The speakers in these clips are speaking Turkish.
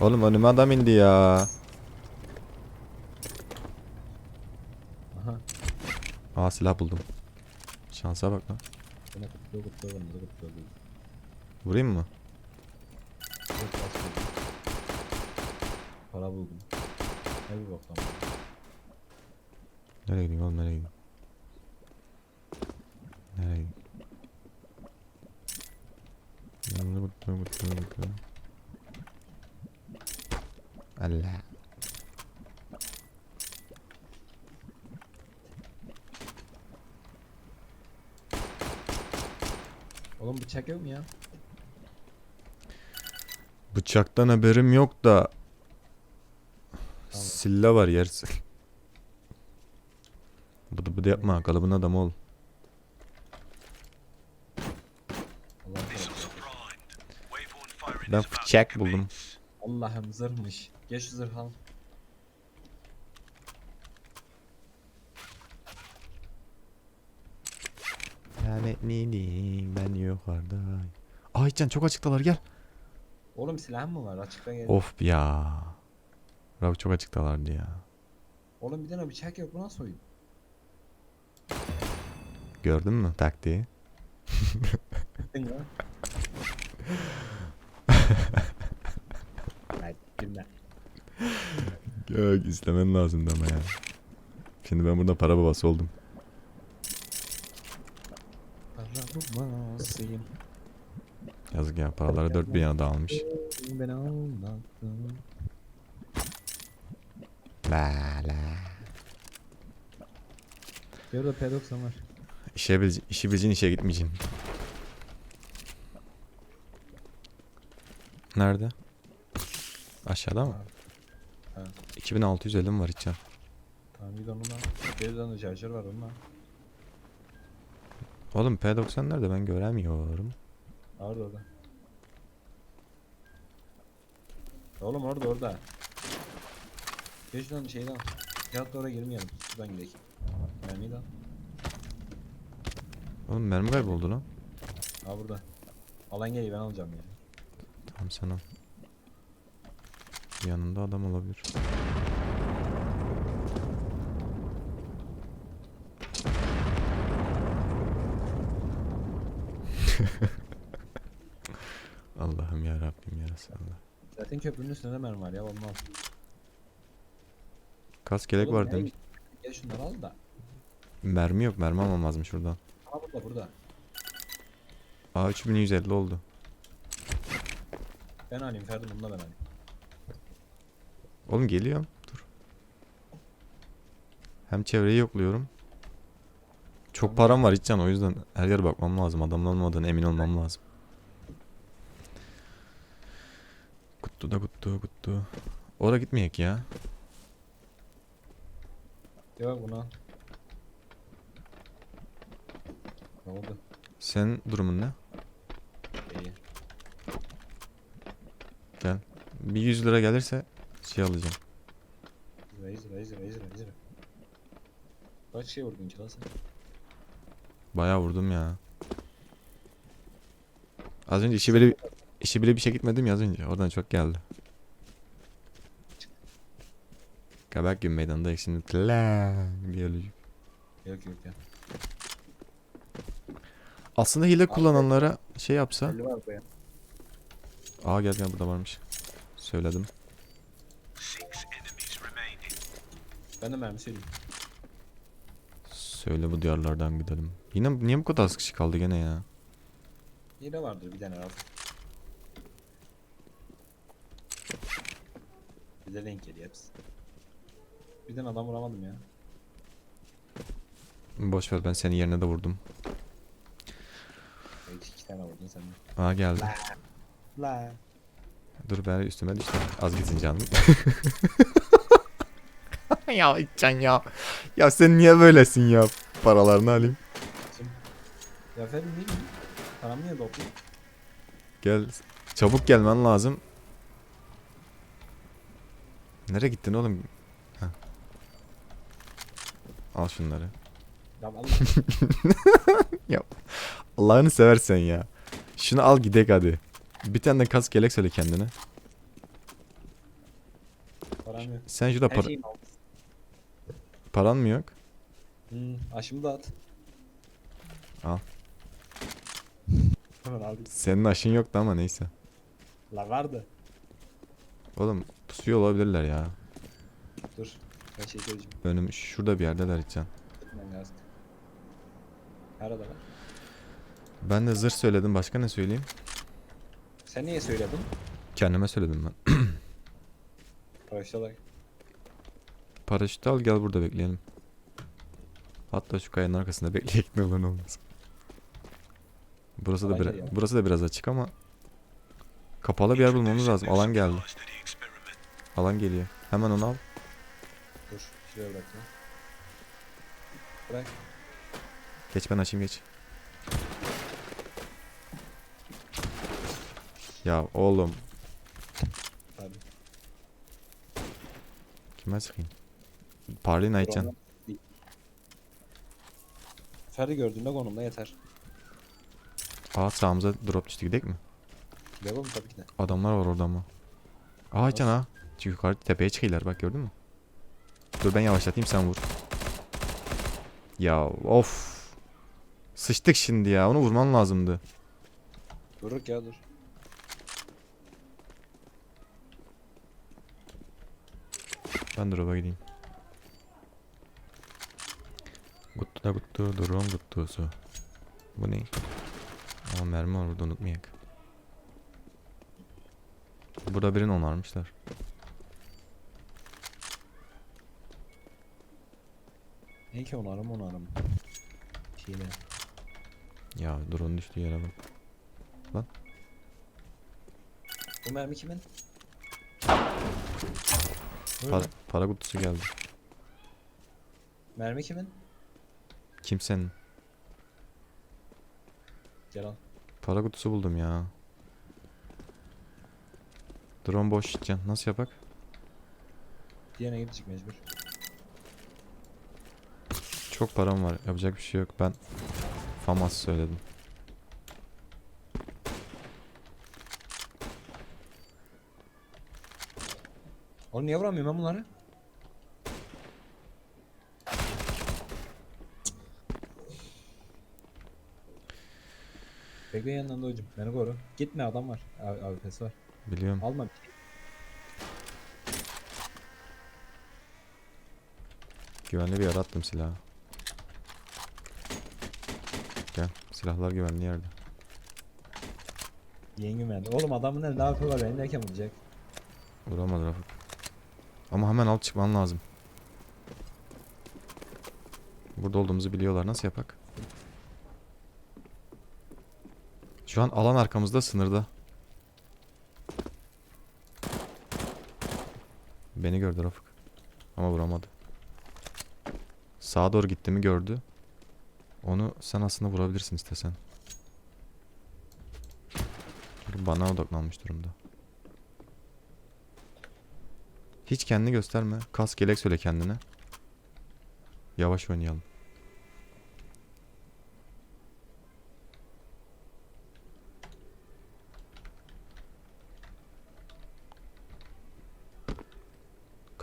Oğlum önüme adam indi ya. Aha. Aa silah buldum. Şansa bak lan. Vurayım mı? Yok. Para buldum. Lan. bu? Nereye gideyim oğlum nereye gideyim? Nereye gideyim? Yanımda bıktım bıktım bıktım. Allah. Oğlum bıçak yok mu ya? Bıçaktan haberim yok da Tamam. Silla var yersin. Bıdı bıdı yapma kalıbın adamı ol. Ben bıçak buldum. Allah'ım zırhmış. Geç zırh al. Lanetliyim ben yukarıda. Ay can çok açıktalar gel. Oğlum silahın mı var? Açıkta gel. Of ya. Bak çok açıktalardı ya. Oğlum bir tane bıçak yok. Bu nasıl oyun? Gördün mü taktiği? Gittin lan. Lan Yok izlemen lazımdı ama ya. Şimdi ben burada para babası oldum. Para bulmasıyım. Yazık ya paraları dört bir yana dağılmış. Ben anlattım. La la. Burada P90 var. İşe bil, işi bileceksin işe gitmeyeceksin. Nerede? Aşağıda mı? Ha. 2650 mi var içen? Tamam git onunla. Bir tane şarjör var onunla. Oğlum P90 nerede ben göremiyorum. Orada orada. Oğlum orada orada. Geç lan şeyden. al. Da oraya girmeyelim. Şuradan gidelim. Mermiyi de al. Oğlum mermi kayboldu lan. Ha burada. Alan geliyor ben alacağım ya. Tamam sen al. Yanında adam olabilir. Allah'ım ya Rabbim ya Resulallah. Zaten köprünün üstünde mermi var ya olmaz. Kas gerek var demiş. Gel şunları al da. Mermi yok mermi almam lazım şuradan. Ha burada burada. Aa 3150 oldu. Ben alayım Ferdi bunu da ben alayım. Oğlum geliyorum. Dur. Hem çevreyi yokluyorum. Çok param var içcan o yüzden her yere bakmam lazım. Adamın olmadığını emin olmam lazım. Kuttu da kuttu kuttu. Oraya gitmeyek ya. Yok bunu al. Ne oldu? Senin durumun ne? İyi. Gel. Bir 100 lira gelirse şey alacağım. Reis reis reis reis. Kaç şey vurdun ki lan sen? Bayağı vurdum ya. Az önce işi bile işi bile bir şey gitmedim ya az önce. Oradan çok geldi. Kabak gün meydanda şimdi tlang diye ölecek. Yok yok ya. Aslında hile kullananlara şey yapsa. Aa gel gel burada varmış. Söyledim. Ben de mermi söyleyeyim. Söyle bu diyarlardan gidelim. Yine niye bu kadar az kişi kaldı gene ya? Yine vardır bir tane al. Bize denk geliyor hepsi. Bir tane adam vuramadım ya. Boş ver ben senin yerine de vurdum. Evet iki tane vurdun sen de. Aa geldi. La. Dur ben üstüme düştü. Az gitsin canım. ya İlcan ya. Ya sen niye böylesin ya? Paralarını alayım. Ya değil mi? Paramı niye topluyor? Gel. Çabuk gelmen lazım. Nereye gittin oğlum? Heh. Al şunları. Ya Allah. Allah'ını seversen ya. Şunu al gidek hadi. Bir tane de kas gelek söyle kendine. Param yok. Sen şurada Her para, şeyim aldım. Paran mı yok? Hmm, aşımı da at. Al. Hemen aldım. Senin aşın yoktu ama neyse. La vardı. Oğlum pusuyor olabilirler ya. Dur. Ben şey söyleyeceğim. Önüm şurada bir yerdeler içen. Gitmem lazım. Arada var. Ben de zırh söyledim. Başka ne söyleyeyim? Sen niye söyledin? Kendime söyledim ben. Bak. Paraşütü al gel burada bekleyelim. Hatta şu kayanın arkasında bekleyek ne olur ne olmaz. Burası da biraz, ya. burası da biraz açık ama kapalı bir yer bulmamız lazım. Alan geldi. Alan geliyor. Hemen onu al. Dur. Şuraya bıraktım. Bırak. Geç ben açayım geç. Ya oğlum Hadi. kime sıkayım? Parlayın Ayçan. Ferdi gördüğünde konumda yeter. Aa sağımıza drop düştü gidelim mi? Devam tabii ki de. Adamlar var orada ama. Aa Ayçan ha. Çünkü yukarı tepeye çıkıyorlar bak gördün mü? Dur ben yavaşlatayım sen vur. Ya of. Sıçtık şimdi ya. Onu vurman lazımdı. Dururuk ya dur. Ben drop'a gideyim. Guttu da guttu, drone guttusu. Bu ne? Aa mermi var burada unutmayak. Burada birini onarmışlar. İyi ki onarım onarım. Şeyle. Ya drone düştüğü yere bak. Bu mermi kimin? Para, para kutusu geldi. Mermi kimin? Kimsenin. Gel al. Para kutusu buldum ya. Drone boş can. Nasıl yapak? Diğerine gidecek mecbur. Çok param var. Yapacak bir şey yok. Ben FAMAS söyledim. Oğlum niye vuramıyorum ben bunları? Bekle yanında hocam. Beni koru. Gitme adam var. Abi, abi pes var. Biliyorum. Alma şey. Güvenli bir yere attım silahı. Gel. Silahlar güvenli yerde. Yengim verdi. Oğlum adamın elinde AP var. Benim derken vuracak. Vuramadı Rafık. Ama hemen alt çıkman lazım. Burada olduğumuzu biliyorlar. Nasıl yapak? Şu an alan arkamızda sınırda. Beni gördü Rafık. Ama vuramadı. Sağa doğru gittiğimi gördü. Onu sen aslında vurabilirsin istesen. Bana odaklanmış durumda. Hiç kendini gösterme. Kas gelek söyle kendine. Yavaş oynayalım.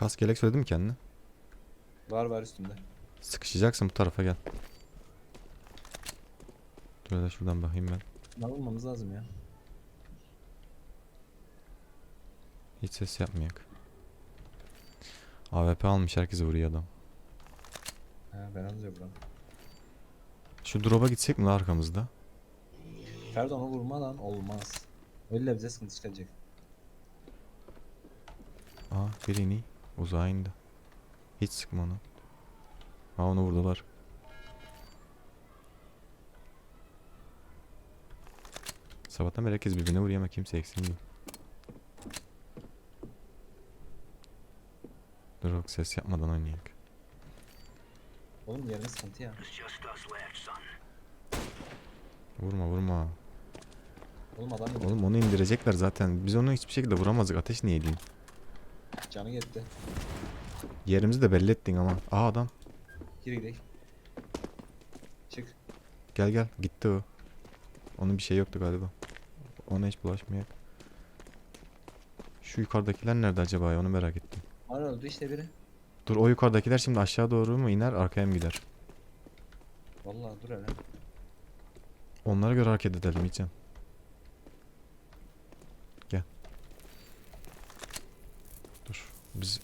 Kas gelek söyledin mi kendine? Var var üstünde. Sıkışacaksın bu tarafa gel. Dur hele şuradan bakayım ben. Ne bulmamız lazım ya. Hiç ses yapmayak. AWP almış herkesi vuruyor adam. Ha ben alacağım buram. Şu drop'a gitsek mi la arkamızda? Ferdi onu vurmadan olmaz. Öyle bize sıkıntı çıkacak. Aa biri ini. Uzağa indi. Hiç sıkma onu. Aa onu vurdular. Sabahtan beri herkes birbirine vuruyor ama kimse eksilmiyor. Dur bak ses yapmadan oynayak. Oğlum yerine sıkıntı ya. Vurma vurma. Oğlum adam. Oğlum onu indirecekler zaten. Biz onu hiçbir şekilde vuramazdık. Ateş niye edeyim? Canı gitti. Yerimizi de belli ettin ama. Aa adam. Geri gidelim. Çık. Gel gel. Gitti o. Onun bir şey yoktu galiba. Ona hiç bulaşmayak. Şu yukarıdakiler nerede acaba ya onu merak ettim. Ana öldü işte biri. Dur o yukarıdakiler şimdi aşağı doğru mu iner arkaya mı gider? Vallahi dur hele. Onlara göre hareket edelim Yiğitcan. Gel. Dur. Biz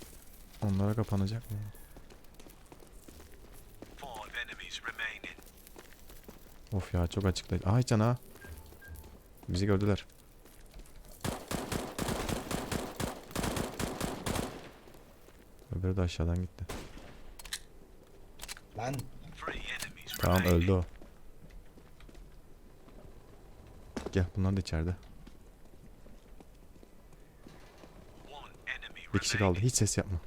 onlara kapanacak mı? Of ya çok açıkta. Aa Yiğitcan ha. Bizi gördüler. Öbürü de aşağıdan gitti. Lan. Tamam öldü o. Gel bunlar da içeride. Bir kişi kaldı. Hiç ses yapma.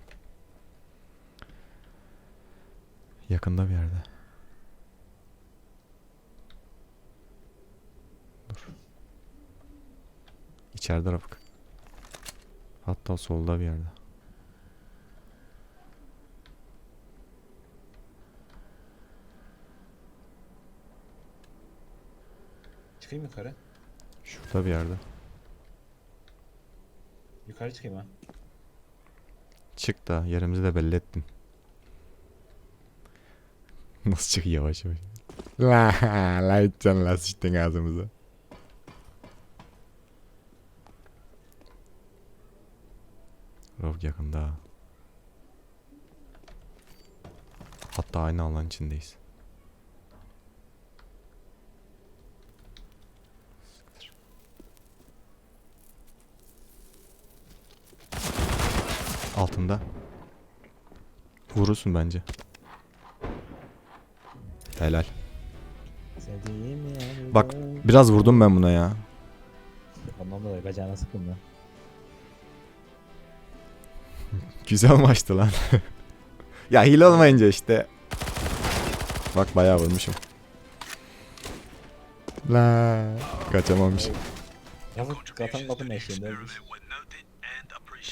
Yakında bir yerde. Dur. İçeride Rafık. Hatta solda bir yerde. Çıkayım yukarı. Şurada bir yerde. Yukarı çıkayım ha. Çık da yerimizi de belli ettin. Nasıl çık yavaş yavaş. La içeceksin la sıçtın ağzımıza. Rafık yakında. ha. Hatta aynı alan içindeyiz. Altında. Vurursun bence. Helal. Bak biraz vurdum ben buna ya. Ondan dolayı bacağına sıktım ben. Güzel maçtı lan. ya hile olmayınca işte. Bak bayağı vurmuşum. La kaçamamışım. Yavuz katan kapının eşiğinde ölmüş.